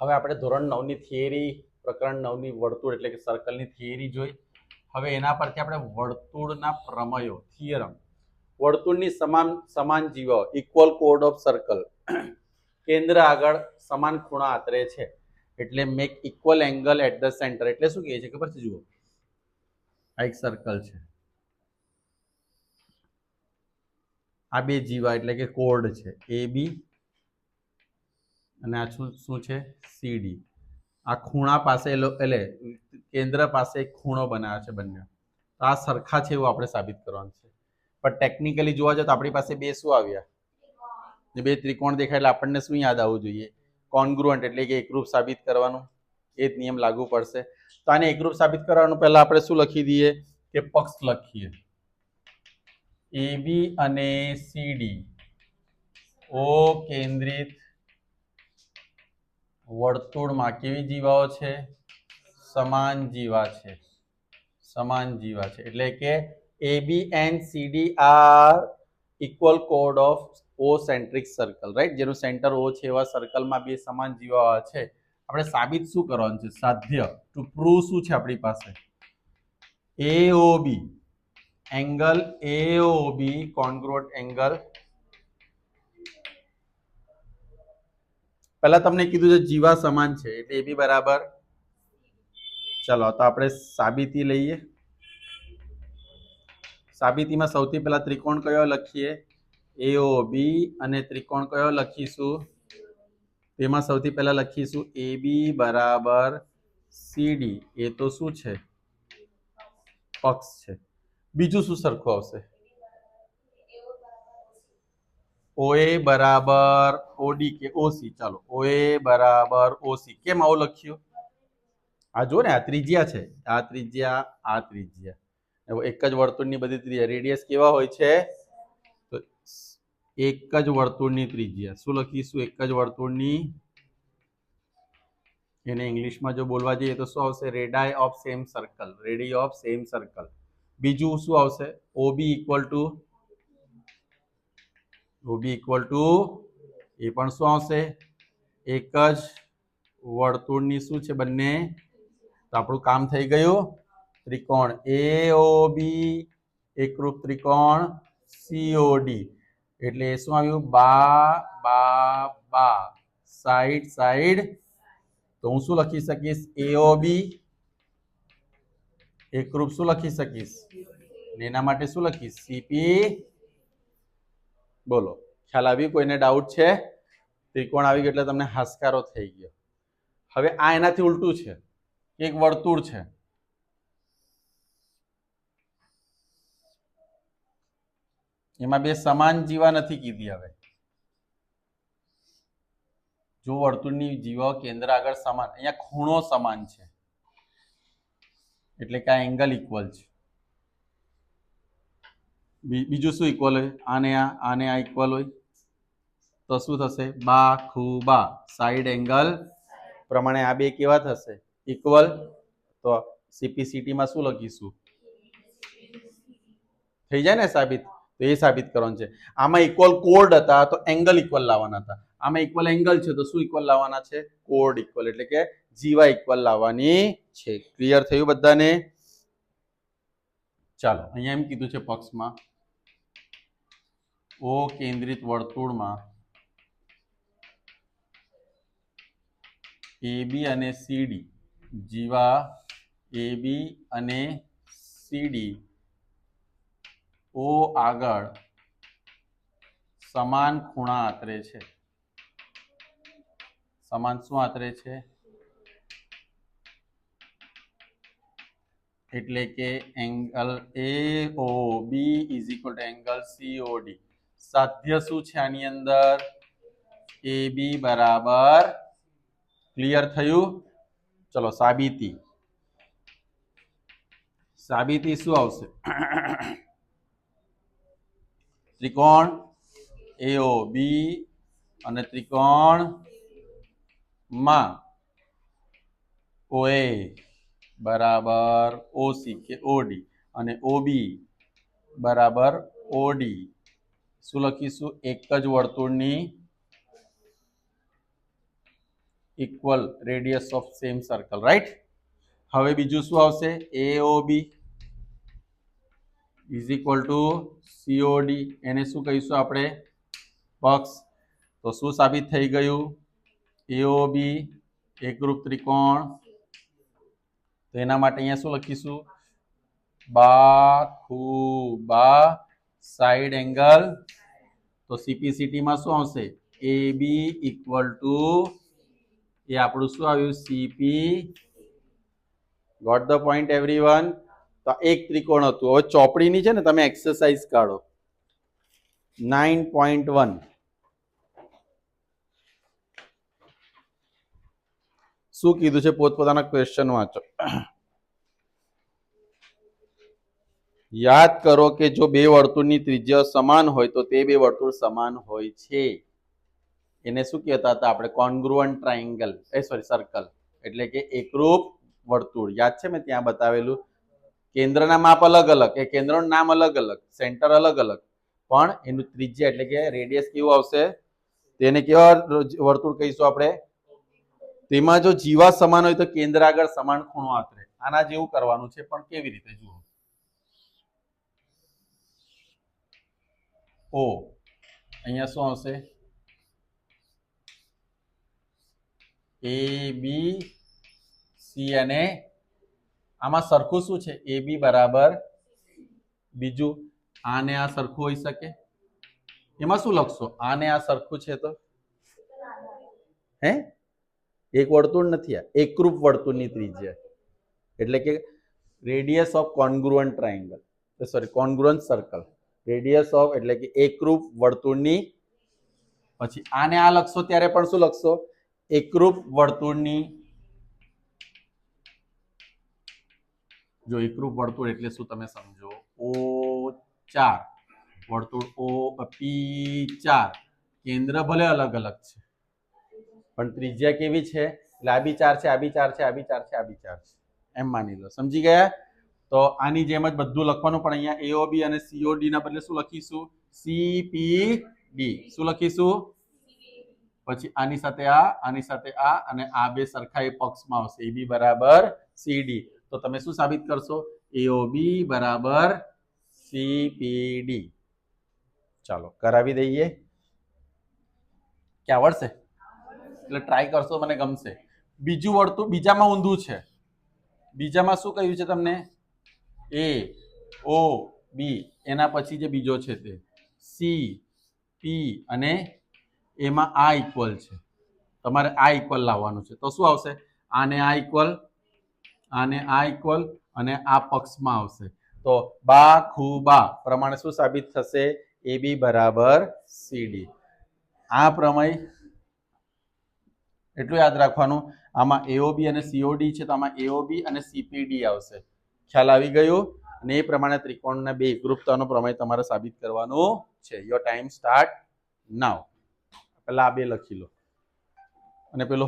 હવે આપણે ધોરણ નવની થિયરી, પ્રકરણ નવની વર્તુળ એટલે કે સર્કલની થિયરી જોઈ. હવે એના પરથી આપણે વર્તુળના પ્રમેયો થિયરમ વર્તુળની સમાન સમાન જીવો ઇક્વલ કોડ ઓફ સર્કલ કેન્દ્ર આગળ સમાન ખૂણા આતરે છે. એટલે make equal angle at the centre એટલે શું કહે છે ખબર છે? જુઓ. આ એક સર્કલ છે. આ બે જીવા એટલે કે કોડ છે. એ બી અને આ શું શું છે? સીડી આ ખૂણા પાસે એટલે કેન્દ્ર પાસે એક ખૂણો બનાવ્યો છે બંને. તો આ સરખા છે એવું આપણે સાબિત કરવાનું છે. પણ ટેકનિકલી જોવા જાવ તો આપણી પાસે બે શું આવ્યા? બે ત્રિકોણ દેખાય એટલે આપણને શું યાદ આવવું જોઈએ? કોન્ગ્રુઅન્ટ એટલે કે એકરૂપ સાબિત કરવાનું. એ જ નિયમ લાગુ પડશે. તો આને એકરૂપ સાબિત કરવાનું પહેલા આપણે શું લખી દઈએ? કે પક્ષ લખીએ. એ બી અને સીડી ઓ કેન્દ્રિત વર્તુળમાં કેવી જીવાઓ છે? સમાન જીવા છે. સમાન જીવા છે. એટલે કે A B and CD are equal code of O centric circle right જેનું સેન્ટર ઓ છે એવા સર્કલમાં બે સમાન જીવાઓ છે. આપણે સાબિત શું કરવાનું છે? સાધ્ય. ટુ પ્રૂવ શું છે આપણી પાસે? એ O B angle A O B કોન્ગ્રોટ angle પહેલા તમને કીધું છે જીવા સમાન છે, એટલે એ બી બરાબર. ચલો, તો આપણે સાબિતી લઈએ. સાબિતીમાં સૌથી પહેલા ત્રિકોણ કયો લખીએ? એઓ બી અને ત્રિકોણ કયો લખીશું? તેમાં સૌથી પહેલા લખીશું એ બી બરાબર સીડી એ તો શું છે? પક્ષ છે. બીજું શું સરખું આવશે? ઓએ બરાબર ઓડી કે ઓસી. ચાલો, ઓએ બરાબર ઓસી. કેમ આવું લખ્યું? આ જો ને, આ ત્રિજ્યા છે. આ ત્રિજ્યા આ ત્રિજ્યા. એક જ વર્તુળની બધી ત્રિજ્યા. રેડિયસ કેવા હોય છે? તો એક જ વર્તુળની ત્રિજ્યા. શું લખીશું? એક જ વર્તુળની. એને ઇંગ્લિશમાં જો બોલવા જઈએ તો શું આવશે? Radii of same circle. Radii of same circle. બીજું શું આવશે? OB equal to OB equal to એ પણ શું આવશે? એક જ વર્તુળની શું છે બંને? તો આપણું કામ થઈ ગયું. ત્રિકોણ એ ઓ બી એકરૂપ ત્રિકોણ સીઓડી એટલે શું આવ્યું? બા બા બા. Side side. તો હું શું લખી શકીશ? એઓ બી એકરૂપ શું લખી શકીશ? ને એના માટે શું લખીશ? સીપી બોલો, ખ્યાલ આવી કોઈને ડાઉટ છે? ત્રિકોણ આવી ગયો એટલે તમને હાશકારો થઈ ગયો. હવે આ એનાથી ઉલટું છે. એક વર્તુળ છે. એમાં બે સમાન જીવા નથી કીધી હવે. જો વર્તુળની જીવા કેન્દ્ર આગળ સમાન, અહીંયા ખૂણો સમાન છે. એટલે કે આ એંગલ ઇક્વલ છે. બીજું શું ઇક્વલ હોય? આને આ આને આ ઇક્વલ હોય? તો શું થશે? બા ખુ બા. સાઈડ એંગલ પ્રમાણે આ બે કેવા થશે? ઇક્વલ તો સીપીસીટીમાં શું લખીશું? થઈ જાય ને સાબિત? તો એ સાબિત કરવાનું છે. આમાં ઇક્વલ કોડ હતા, તો એંગલ ઇક્વલ લાવવાના હતા. આમાં ઇક્વલ એંગલ છે, તો શું ઇક્વલ લાવવાના છે? કોડ ઇક્વલ એટલે કે જીવા ઇક્વલ લાવવાની છે. ક્લિયર થયું બધાને? ચાલો, અહીંયા એમ કીધું છે પક્ષમાં. ઓ કેન્દ્રિત વર્તુળમાં બી અને સીડી જીવા, એ બી અને સીડી ઓ આગળ સમાન ખૂણા આતરે છે. સમાન શું આતરે છે? એટલે કે angle A O B is equal to angle COD સાધ્ય શું છે આની અંદર? એ બી બરાબર. ક્લિયર થયું? ચલો, સાબિતી. સાબિતી શું આવશે? ત્રિકોણ એઓ બી અને ત્રિકોણમાં ઓએ બરાબર. ઓસી કે ઓડી અને ઓબી બરાબર ઓડી શું લખીશું? એક જ વર્તુળની equal radius of same circle right હવે બીજું શું આવશે? AOB is equal to COD એને શું કહીશું આપણે? પક્ષ. તો શું સાબિત થઈ ગયું? એઓબી એકરૂપ ત્રિકોણ. તો એના માટે અહીંયા શું લખીશું? બા ખુ, બા સાઈડ એંગલ. તો સીપીસીટીમાં શું આવશે? એ બી ઇક્વલ ટુ એ આપણું શું આવ્યું? CP got the point everyone તો એક ત્રિકોણ હતું. હવે ચોપડીની છે ને, તમે એક્સરસાઇઝ કાઢો. નાઇન પોઈન્ટ વન શું કીધું છે? પોતપોતાના ક્વેશ્ચન વાંચો. યાદ કરો કે જો બે વર્તુળની ત્રિજ્યા સમાન હોય, તો તે બે વર્તુળ સમાન હોય છે. એને શું કહેતા હતા આપણે? કોનગ્રુઅન ટ્રાયંગલ એ સોરી સર્કલ એટલે કે એકરૂપ વર્તુળ. યાદ છે મેં ત્યાં બતાવેલું? કેન્દ્રના માપ અલગ અલગ. એ કેન્દ્રનું નામ અલગ અલગ. સેન્ટર અલગ અલગ. પણ એનું ત્રિજ્યા એટલે કે રેડિયસ કેવું આવશે? તેને કેવા વર્તુળ કહીશું આપણે? તેમાં જો જીવા સમાન હોય તો કેન્દ્ર આગળ સમાન ખૂણો આશરે. આના જેવું કરવાનું છે, પણ કેવી રીતે જુઓ? ઓ. અહીંયા શું આવશે? એ બી સી અને આમાં સરખું શું છે? એ બી બરાબર. બીજું, આને આ સરખું હોઈ શકે? એમાં શું લખશો? આને આ સરખું છે તો? હે? એક વર્તુળ નથી આ. એકરૂપ વર્તુળની ત્રિજ્યા. એટલે કે radius of congruent triangle sorry congruent circle radius of એટલે કે એકરૂપ વર્તુળની, પછી આને આ લખશો ત્યારે પણ શું લખશો? એકરૂપ વર્તુળની, જો એકરૂપ વર્તુળ એટલે શું તમે સમજો? ઓ ચાર. વર્તુળ ઓ, પી ચાર. કેન્દ્ર ભલે અલગ અલગ છે, પણ ત્રિજ્યા કેવી છે? એટલે આ બી ચાર છે, આ બી ચાર છે, આ બી ચાર છે, આ બી ચાર છે. એમ માની લો. સમજી ગયા? તો આની જેમ જ બધું લખવાનું પણ અહીંયા એઓબી અને સીઓડી ના બદલે શું લખીશું? સીપીડી શું લખીશું? પછી આની સાથે આ, આની સાથે આ અને આ બે સરખા એ પક્ષમાં આવશે. એ બી બરાબર સીડી તો તમે શું સાબિત કરશો? એઓબી બરાબર સીપીડી ચાલો, કરાવી દઈએ. કે આવડશે એટલે ટ્રાય કરશો, મને ગમશે. બીજું વળતું, બીજામાં ઊંધું છે. બીજામાં શું કહ્યું છે તમને? એ ઓ બી એના પછી જે બીજો છે તે. સી પી અને એમાં આ ઇક્વલ છે. તમારે આ ઇક્વલ લાવવાનું છે. તો શું આવશે? આને આ ઇક્વલ આને આ ઇક્વલ અને આ પક્ષમાં આવશે. તો બા ખૂબા પ્રમાણે શું સાબિત થશે? એ બી બરાબર સીડી આ પ્રમેય એટલું યાદ રાખવાનું. આમાં એઓબી અને સીઓડી છે તો આમાં એઓબી અને સીપીડી આવશે. ખ્યાલ આવી ગયો અને એ પ્રમાણે ત્રિકોણના બે એકરૂપતાનો પ્રમેય તમારે સાબિત કરવાનો છે. યોર ટાઈમ સ્ટાર્ટ નાવ પહેલાં આ બે લખી લો. અને પેલો